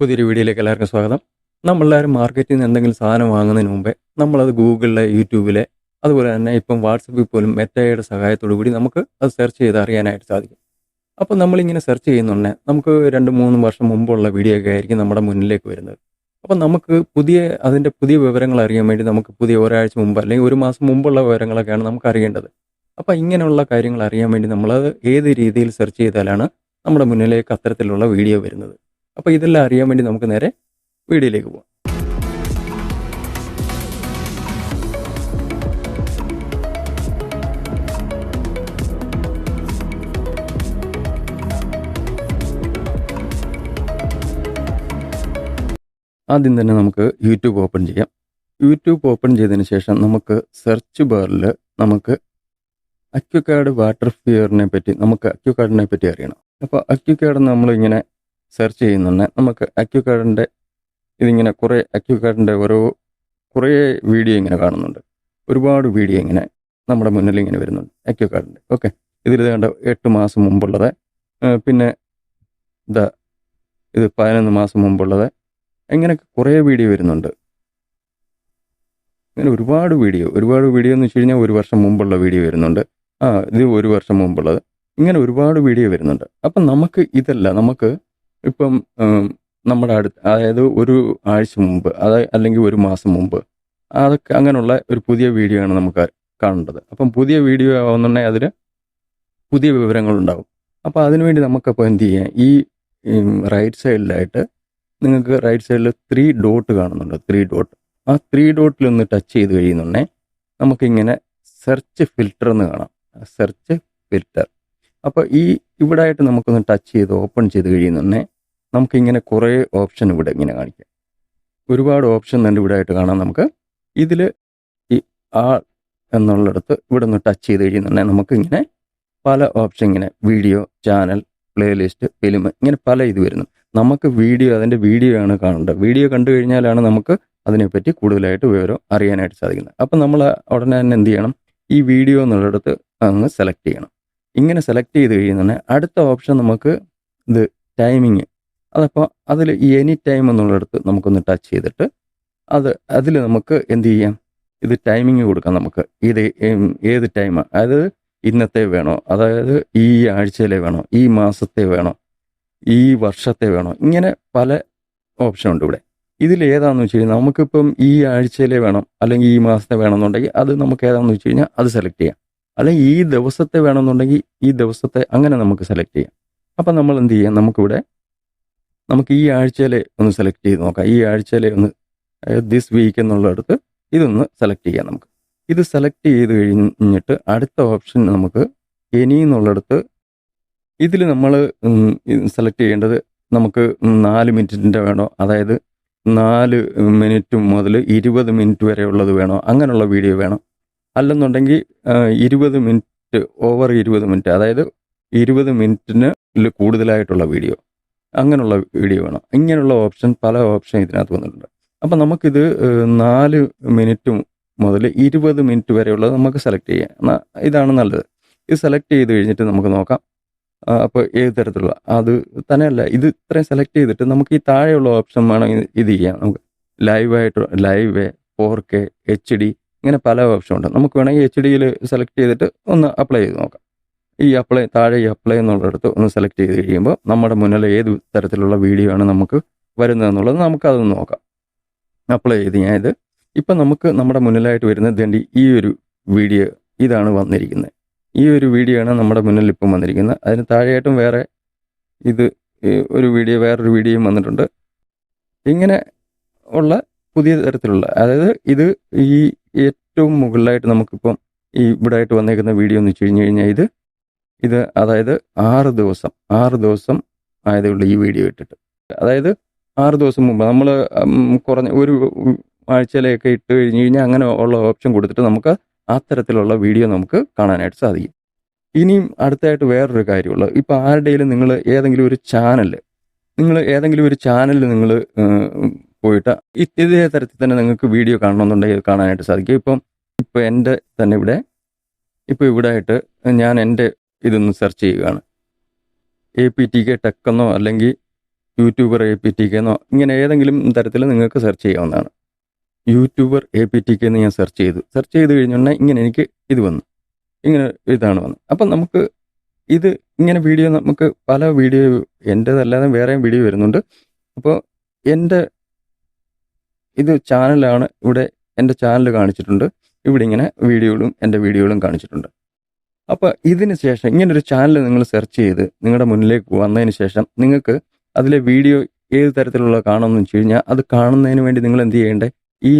പുതിയൊരു വീഡിയോയിലേക്ക് എല്ലാവർക്കും സ്വാഗതം. നമ്മളെല്ലാവരും മാർക്കറ്റിൽ നിന്ന് എന്തെങ്കിലും സാധനം വാങ്ങുന്നതിന് മുമ്പേ നമ്മളത് ഗൂഗിളിലെ യൂട്യൂബിലെ അതുപോലെ തന്നെ ഇപ്പം വാട്സപ്പിൽ പോലും മെറ്റയുടെ സഹായത്തോടു കൂടി നമുക്ക് അത് സെർച്ച് ചെയ്ത് അറിയാനായിട്ട് സാധിക്കും. അപ്പോൾ നമ്മളിങ്ങനെ സെർച്ച് ചെയ്യുന്നുണ്ടെ നമുക്ക് രണ്ട് മൂന്ന് വർഷം മുമ്പുള്ള വീഡിയോ ഒക്കെ ആയിരിക്കും നമ്മുടെ മുന്നിലേക്ക് വരുന്നത്. അപ്പോൾ നമുക്ക് പുതിയ അതിന്റെ പുതിയ വിവരങ്ങൾ അറിയാൻ വേണ്ടി നമുക്ക് പുതിയ ഒരാഴ്ച മുമ്പ് അല്ലെങ്കിൽ ഒരു മാസം മുമ്പുള്ള വിവരങ്ങളൊക്കെയാണ് നമുക്ക് അറിയേണ്ടത്. അപ്പോൾ ഇങ്ങനെയുള്ള കാര്യങ്ങൾ അറിയാൻ വേണ്ടി നമ്മളത് ഏത് രീതിയിൽ സെർച്ച് ചെയ്താലാണ് നമ്മുടെ മുന്നിലേക്ക് അത്തരത്തിലുള്ള വീഡിയോ വരുന്നത്. അപ്പോൾ ഇതെല്ലാം അറിയാൻ വേണ്ടി നമുക്ക് നേരെ വീഡിയോയിലേക്ക് പോകാം ആദ്യം തന്നെ നമുക്ക് യൂട്യൂബ് ഓപ്പൺ ചെയ്യാം. യൂട്യൂബ് ഓപ്പൺ ചെയ്തതിന് ശേഷം നമുക്ക് സെർച്ച് ബാറിൽ നമുക്ക് അക്യുകാർഡ് വാട്ടർ ഫിയറിനെ പറ്റി നമുക്ക് അക്യുകാർഡിനെ പറ്റി അറിയണം. അപ്പോൾ അക്യുകാർഡ് നമ്മളിങ്ങനെ സെർച്ച് ചെയ്യുന്നുണ്ട്. നമുക്ക് അക്യു കാർഡിന്റെ ഇതിങ്ങനെ കുറേ അക്യു കാർഡിന്റെ ഓരോ കുറേ വീഡിയോ ഇങ്ങനെ കാണുന്നുണ്ട്. ഒരുപാട് വീഡിയോ ഇങ്ങനെ നമ്മുടെ മുന്നിൽ ഇങ്ങനെ വരുന്നുണ്ട് അക്യു കാർഡിന്റെ ഓക്കെ ഇതിൽ കണ്ട എട്ട് മാസം മുമ്പുള്ളത്. പിന്നെ ഇതാ ഇത് പതിനൊന്ന് മാസം മുമ്പുള്ളത്. ഇങ്ങനെയൊക്കെ കുറേ വീഡിയോ വരുന്നുണ്ട്. ഇങ്ങനെ ഒരുപാട് വീഡിയോ ഒരുപാട് വീഡിയോ എന്ന് വെച്ച് കഴിഞ്ഞാൽ ഒരു വർഷം മുമ്പുള്ള വീഡിയോ വരുന്നുണ്ട്. ആ ഇത് ഒരു വർഷം മുമ്പുള്ളത്. ഇങ്ങനെ ഒരുപാട് വീഡിയോ വരുന്നുണ്ട്. അപ്പം നമുക്ക് ഇതല്ല നമുക്ക് ഇപ്പം നമ്മുടെ അടുത്ത് അതായത് ഒരു ആഴ്ച മുമ്പ് അതായത് അല്ലെങ്കിൽ ഒരു മാസം മുമ്പ് അതൊക്കെ അങ്ങനെയുള്ള ഒരു പുതിയ വീഡിയോ ആണ് നമുക്ക് കാണേണ്ടത്. അപ്പം പുതിയ വീഡിയോ ആവുന്നുണ്ടെങ്കിൽ അതിൽ പുതിയ വിവരങ്ങളുണ്ടാവും അപ്പോൾ അതിനുവേണ്ടി നമുക്കപ്പോൾ എന്ത് ചെയ്യാം? ഈ റൈറ്റ് സൈഡിലായിട്ട് നിങ്ങൾക്ക് റൈറ്റ് സൈഡിൽ ത്രീ ഡോട്ട് കാണുന്നുണ്ട്. ത്രീ ഡോട്ട് ആ ത്രീ ഡോട്ടിൽ ഒന്ന് ടച്ച് ചെയ്ത് കഴിയുന്നുണ്ടെങ്കിൽ നമുക്കിങ്ങനെ സെർച്ച് ഫിൽറ്റർ എന്ന് കാണാം. സെർച്ച് ഫിൽറ്റർ അപ്പോൾ ഈ ഇവിടെ ആയിട്ട് നമുക്കൊന്ന് ടച്ച് ചെയ്ത് ഓപ്പൺ ചെയ്ത് കഴിയുന്നുണ്ടേ നമുക്കിങ്ങനെ കുറേ ഓപ്ഷൻ ഇവിടെ ഇങ്ങനെ കാണിക്കാം. ഒരുപാട് ഓപ്ഷൻ തന്നെ ഇവിടെ ആയിട്ട് കാണാം നമുക്ക്. ഇതിൽ ഈ ആ എന്നുള്ളിടത്ത് ഇവിടെ ഒന്ന് ടച്ച് ചെയ്ത് കഴിയുന്നുണ്ടെങ്കിൽ നമുക്ക് ഇങ്ങനെ പല ഓപ്ഷൻ ഇങ്ങനെ വീഡിയോ ചാനൽ പ്ലേലിസ്റ്റ് ഫിലിം ഇങ്ങനെ പല ഇത് വരുന്നു. നമുക്ക് വീഡിയോ അതിന്റെ വീഡിയോ ആണ് കാണേണ്ടത്. വീഡിയോ കണ്ടു കഴിഞ്ഞാലാണ് നമുക്ക് അതിനെപ്പറ്റി കൂടുതലായിട്ട് വിവരം അറിയാനായിട്ട് സാധിക്കുന്നത്. അപ്പം നമ്മൾ ഉടനെ തന്നെ എന്ത് ചെയ്യണം? ഈ വീഡിയോ എന്നുള്ളിടത്ത് അങ്ങ് സെലക്ട് ചെയ്യണം. ഇങ്ങനെ സെലക്ട് ചെയ്ത് കഴിയുന്നുണ്ടെങ്കിൽ അടുത്ത ഓപ്ഷൻ നമുക്ക് ഇത് ടൈമിങ് അതപ്പോൾ അതിൽ എനി ടൈം എന്നുള്ളിടത്ത് നമുക്കൊന്ന് ടച്ച് ചെയ്തിട്ട് അത് അതിൽ നമുക്ക് എന്ത് ചെയ്യാം? ഇത് ടൈമിങ് കൊടുക്കാം നമുക്ക്. ഇത് ഏത് ടൈം അതായത് ഇന്നത്തെ വേണോ? അതായത് ഈ ആഴ്ചയിലെ വേണോ? ഈ മാസത്തെ വേണോ? ഈ വർഷത്തെ വേണോ? ഇങ്ങനെ പല ഓപ്ഷൻ ഉണ്ട് ഇവിടെ. ഇതിൽ ഏതാണെന്ന് വെച്ച് കഴിഞ്ഞാൽ നമുക്കിപ്പം ഈ ആഴ്ചയിലെ വേണം അല്ലെങ്കിൽ ഈ മാസത്തെ വേണമെന്നുണ്ടെങ്കിൽ അത് നമുക്ക് ഏതാണെന്ന് വെച്ച് കഴിഞ്ഞാൽ അത് സെലക്ട് ചെയ്യാം. അല്ലെങ്കിൽ ഈ ദിവസത്തെ വേണമെന്നുണ്ടെങ്കിൽ ഈ ദിവസത്തെ അങ്ങനെ നമുക്ക് സെലക്ട് ചെയ്യാം. അപ്പം നമ്മൾ എന്ത് ചെയ്യാം? നമുക്കിവിടെ നമുക്ക് ഈ ആഴ്ചയിലെ ഒന്ന് സെലക്ട് ചെയ്ത് നോക്കാം. ഈ ആഴ്ചയിലെ ഒന്ന് ദിസ് വീക്ക് എന്നുള്ളടത്ത് ഇതൊന്ന് സെലക്ട് ചെയ്യാം നമുക്ക്. ഇത് സെലക്ട് ചെയ്ത് കഴിഞ്ഞിട്ട് അടുത്ത ഓപ്ഷൻ നമുക്ക് എനി എന്നുള്ളിടത്ത് ഇതിൽ നമ്മൾ സെലക്ട് ചെയ്യേണ്ടത് നമുക്ക് നാല് മിനിറ്റിന്റെ വേണോ? അതായത് നാല് മിനിറ്റ് മുതൽ ഇരുപത് മിനിറ്റ് വരെ ഉള്ളത് വേണോ? അങ്ങനെയുള്ള വീഡിയോ വേണം. അല്ലെന്നുണ്ടെങ്കിൽ ഇരുപത് മിനിറ്റ് ഓവർ ഇരുപത് മിനിറ്റ് അതായത് ഇരുപത് മിനിറ്റിന് കൂടുതലായിട്ടുള്ള വീഡിയോ. അങ്ങനെയുള്ള വീഡിയോ വേണം. ഇങ്ങനെയുള്ള ഓപ്ഷൻ പല ഓപ്ഷൻ ഇതിനകത്ത് വന്നിട്ടുണ്ട്. അപ്പം നമുക്കിത് നാല് മിനിറ്റ് മുതൽ ഇരുപത് മിനിറ്റ് വരെയുള്ളത് നമുക്ക് സെലക്ട് ചെയ്യാം. ഇതാണ് നല്ലത്. ഇത് സെലക്ട് ചെയ്ത് കഴിഞ്ഞിട്ട് നമുക്ക് നോക്കാം. അപ്പോൾ ഏത് തരത്തിലുള്ള അത് തന്നെയല്ല ഇത് ഇത്രയും സെലക്ട് ചെയ്തിട്ട് നമുക്ക് ഈ താഴെയുള്ള ഓപ്ഷൻ വേണം ഇത് ഇത് ചെയ്യാം നമുക്ക്. ലൈവായിട്ട് live four K H D ഇങ്ങനെ പല ഓപ്ഷൻ ഉണ്ട് നമുക്ക് വേണമെങ്കിൽ എച്ച് ഡിയിൽ സെലക്ട് ചെയ്തിട്ട് ഒന്ന് അപ്ലൈ ചെയ്ത് നോക്കാം. ഈ അപ്ലൈ താഴെ ഈ അപ്ലൈ എന്നുള്ളിടത്ത് ഒന്ന് സെലക്ട് ചെയ്ത് കഴിയുമ്പോൾ നമ്മുടെ മുന്നിൽ ഏത് തരത്തിലുള്ള വീഡിയോ ആണ് നമുക്ക് വരുന്നതെന്നുള്ളത് നമുക്കതൊന്ന് നോക്കാം. അപ്ലൈ ചെയ്ത് ഞാൻ ഇത് ഇപ്പം നമുക്ക് നമ്മുടെ മുന്നിലായിട്ട് വരുന്നത് ദണ്ടി ഈ ഒരു വീഡിയോ ഇതാണ് വന്നിരിക്കുന്നത്. ഈ ഒരു വീഡിയോ ആണ് നമ്മുടെ മുന്നിൽ ഇപ്പം വന്നിരിക്കുന്നത്. അതിന് താഴെയായിട്ടും വേറെ ഇത് ഒരു വീഡിയോ വേറൊരു വീഡിയോയും വന്നിട്ടുണ്ട്. ഇങ്ങനെ ഉള്ള പുതിയ തരത്തിലുള്ള അതായത് ഇത് ഈ ഏറ്റവും മുകളിലായിട്ട് നമുക്കിപ്പം ഈ ഇവിടെ ആയിട്ട് വന്നേക്കുന്ന വീഡിയോ എന്ന് വെച്ച് കഴിഞ്ഞ് കഴിഞ്ഞാൽ ഇത്. ഇത് അതായത് ആറ് ദിവസം ആറ് ദിവസം ആയതേ ഉള്ളൂ ഈ വീഡിയോ ഇട്ടിട്ട്. അതായത് ആറ് ദിവസം മുമ്പ് നമ്മൾ കുറഞ്ഞ ഒരു ആഴ്ചയിലൊക്കെ ഇട്ട് കഴിഞ്ഞ് കഴിഞ്ഞാൽ അങ്ങനെ ഉള്ള ഓപ്ഷൻ കൊടുത്തിട്ട് നമുക്ക് ആ തരത്തിലുള്ള വീഡിയോ നമുക്ക് കാണാനായിട്ട് സാധിക്കും. ഇനിയും അടുത്തായിട്ട് വേറൊരു കാര്യമുള്ളു ഇപ്പോൾ ആരുടെയും നിങ്ങൾ ഏതെങ്കിലും ഒരു ചാനൽ നിങ്ങൾ ഏതെങ്കിലും ഒരു ചാനലിൽ നിങ്ങൾ പോയിട്ട് ഇതേ തരത്തിൽ തന്നെ നിങ്ങൾക്ക് വീഡിയോ കാണണമെന്നുണ്ടെങ്കിൽ കാണാനായിട്ട് സാധിക്കും. ഇപ്പം ഇപ്പോൾ എന്റെ തന്നെ ഇവിടെ ഇപ്പോൾ ഇവിടെ ആയിട്ട് ഞാൻ എന്റെ ഇതൊന്ന് സെർച്ച് ചെയ്യുകയാണ്. എ പി ടി കെ ടെക്കെന്നോ അല്ലെങ്കിൽ YouTuber A P T K എന്നോ ഇങ്ങനെ ഏതെങ്കിലും തരത്തിൽ നിങ്ങൾക്ക് സെർച്ച് ചെയ്യാവുന്നതാണ്. YouTuber A P T K എന്ന് ഞാൻ സെർച്ച് ചെയ്തു. സെർച്ച് ചെയ്ത് കഴിഞ്ഞാൽ ഇങ്ങനെ എനിക്ക് ഇത് വന്നു. ഇങ്ങനെ ഇതാണ് വന്നത്. അപ്പം നമുക്ക് ഇത് ഇങ്ങനെ വീഡിയോ നമുക്ക് പല വീഡിയോ എന്റേതല്ലാതെ വേറെയും വീഡിയോ വരുന്നുണ്ട്. അപ്പോൾ എന്റെ ഇത് ചാനലാണ് ഇവിടെ എന്റെ ചാനൽ കാണിച്ചിട്ടുണ്ട്. ഇവിടെ ഇങ്ങനെ വീഡിയോകളും എന്റെ വീഡിയോകളും കാണിച്ചിട്ടുണ്ട്. അപ്പോൾ ഇതിന് ശേഷം ഇങ്ങനൊരു ചാനൽ നിങ്ങൾ സെർച്ച് ചെയ്ത് നിങ്ങളുടെ മുന്നിലേക്ക് വന്നതിന് ശേഷം നിങ്ങൾക്ക് അതിലെ വീഡിയോ ഏത് തരത്തിലുള്ള കാണുമെന്ന് വെച്ച് കഴിഞ്ഞാൽ അത് കാണുന്നതിന് വേണ്ടി നിങ്ങൾ എന്ത് ചെയ്യേണ്ടേ? ഈ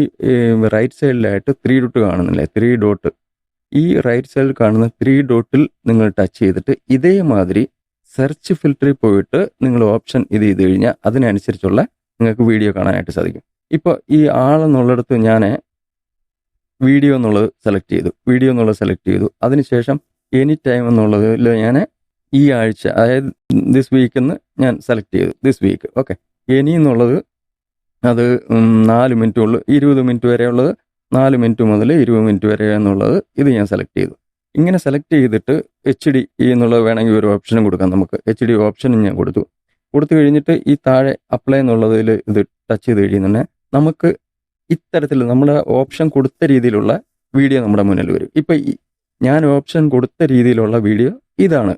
റൈറ്റ് സൈഡിലായിട്ട് ത്രീ ഡോട്ട് കാണുന്നില്ലേ? ത്രീ ഡോട്ട് ഈ റൈറ്റ് സൈഡിൽ കാണുന്ന ത്രീ ഡോട്ടിൽ നിങ്ങൾ ടച്ച് ചെയ്തിട്ട് ഇതേമാതിരി സെർച്ച് ഫിൽറ്ററിൽ പോയിട്ട് നിങ്ങൾ ഓപ്ഷൻ ഇത് ചെയ്ത് കഴിഞ്ഞാൽ അതിനനുസരിച്ചുള്ള നിങ്ങൾക്ക് വീഡിയോ കാണാനായിട്ട് സാധിക്കും. ഇപ്പോൾ ഈ ആളെന്നുള്ളിടത്ത് ഞാൻ വീഡിയോ എന്നുള്ളത് സെലക്ട് ചെയ്തു. വീഡിയോ എന്നുള്ളത് സെലക്ട് ചെയ്തു. അതിനുശേഷം എനി ടൈം എന്നുള്ളതിൽ ഞാൻ ഈ ആഴ്ച അതായത് ദിസ് വീക്ക് എന്ന് ഞാൻ സെലക്ട് ചെയ്തു. ദിസ് വീക്ക് ഓക്കെ എനി എന്നുള്ളത് അത് നാല് മിനിറ്റ് ഉള്ളു ഇരുപത് മിനിറ്റ് വരെ ഉള്ളത് നാല് മിനിറ്റ് മുതൽ ഇരുപത് മിനിറ്റ് വരെ എന്നുള്ളത് ഇത് ഞാൻ സെലക്ട് ചെയ്തു. ഇങ്ങനെ സെലക്ട് ചെയ്തിട്ട് എച്ച് ഡി എന്നുള്ളത് വേണമെങ്കിൽ ഒരു ഓപ്ഷനും കൊടുക്കാം നമുക്ക്. എച്ച് ഡി ഓപ്ഷനും ഞാൻ കൊടുത്തു. കൊടുത്തു കഴിഞ്ഞിട്ട് ഈ താഴെ അപ്ലൈ എന്നുള്ളതിൽ ഇത് ടച്ച് ചെയ്ത് കഴിയുന്നുണ്ടെങ്കിൽ നമുക്ക് ഇത്തരത്തിൽ നമ്മൾ ഓപ്ഷൻ കൊടുത്ത രീതിയിലുള്ള വീഡിയോ നമ്മുടെ മുന്നിൽ വരും. ഇപ്പം ഞാൻ ഓപ്ഷൻ കൊടുത്ത രീതിയിലുള്ള വീഡിയോ ഇതാണ്.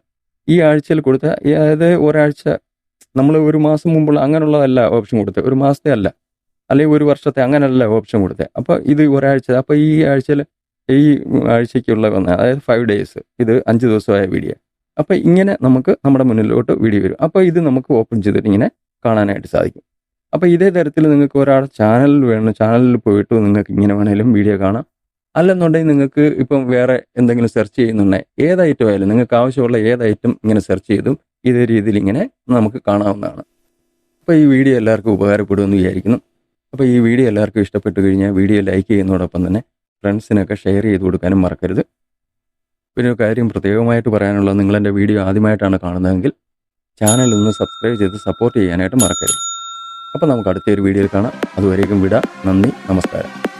ഈ ആഴ്ചയിൽ കൊടുത്ത അതായത് ഒരാഴ്ച നമ്മൾ ഒരു മാസം മുമ്പുള്ള അങ്ങനെയുള്ളതല്ല ഓപ്ഷൻ കൊടുത്തത്. ഒരു മാസത്തെ അല്ല. അല്ലെങ്കിൽ ഒരു വർഷത്തെ അങ്ങനെയല്ല ഓപ്ഷൻ കൊടുത്തത്. അപ്പോൾ ഇത് ഒരാഴ്ച അപ്പോൾ ഈ ആഴ്ചയിൽ ഈ ആഴ്ചയ്ക്കുള്ള വന്ന അതായത് ഫൈവ് ഡേയ്സ് ഇത് അഞ്ച് ദിവസമായ വീഡിയോ അപ്പോൾ ഇങ്ങനെ നമുക്ക് നമ്മുടെ മുന്നിലോട്ട് വീഡിയോ വരും. അപ്പോൾ ഇത് നമുക്ക് ഓപ്പൺ ചെയ്തിട്ട് ഇങ്ങനെ കാണാനായിട്ട് സാധിക്കും. അപ്പോൾ ഇതേ തരത്തിൽ നിങ്ങൾക്ക് ഒരാൾ ചാനലിൽ വേണം ചാനലിൽ പോയിട്ട് നിങ്ങൾക്ക് ഇങ്ങനെ വേണേലും വീഡിയോ കാണാം. അല്ലെന്നുണ്ടെങ്കിൽ നിങ്ങൾക്ക് ഇപ്പം വേറെ എന്തെങ്കിലും സെർച്ച് ചെയ്യുന്നുണ്ടെങ്കിൽ ഏത് ഐറ്റം ആയാലും നിങ്ങൾക്ക് ആവശ്യമുള്ള ഏത് ഐറ്റം ഇങ്ങനെ സെർച്ച് ചെയ്തും ഇതേ രീതിയിൽ ഇങ്ങനെ നമുക്ക് കാണാവുന്നതാണ്. അപ്പോൾ ഈ വീഡിയോ എല്ലാവർക്കും ഉപകാരപ്പെടുമെന്ന് വിചാരിക്കുന്നു. അപ്പോൾ ഈ വീഡിയോ എല്ലാവർക്കും ഇഷ്ടപ്പെട്ട് കഴിഞ്ഞാൽ വീഡിയോ ലൈക്ക് ചെയ്യുന്നതോടൊപ്പം തന്നെ ഫ്രണ്ട്സിനൊക്കെ ഷെയർ ചെയ്ത് കൊടുക്കാനും മറക്കരുത്. പിന്നെ ഒരു കാര്യം പ്രത്യേകമായിട്ട് പറയാനുള്ളത് നിങ്ങളെന്റെ വീഡിയോ ആദ്യമായിട്ടാണ് കാണുന്നതെങ്കിൽ ചാനൽ ഒന്ന് സബ്സ്ക്രൈബ് ചെയ്ത് സപ്പോർട്ട് ചെയ്യാനായിട്ട് മറക്കരുത്. അപ്പോൾ നമുക്ക് അടുത്തൊരു വീഡിയോയിൽ കാണാം. അതുവരേക്കും വിടാം. നന്ദി. നമസ്കാരം.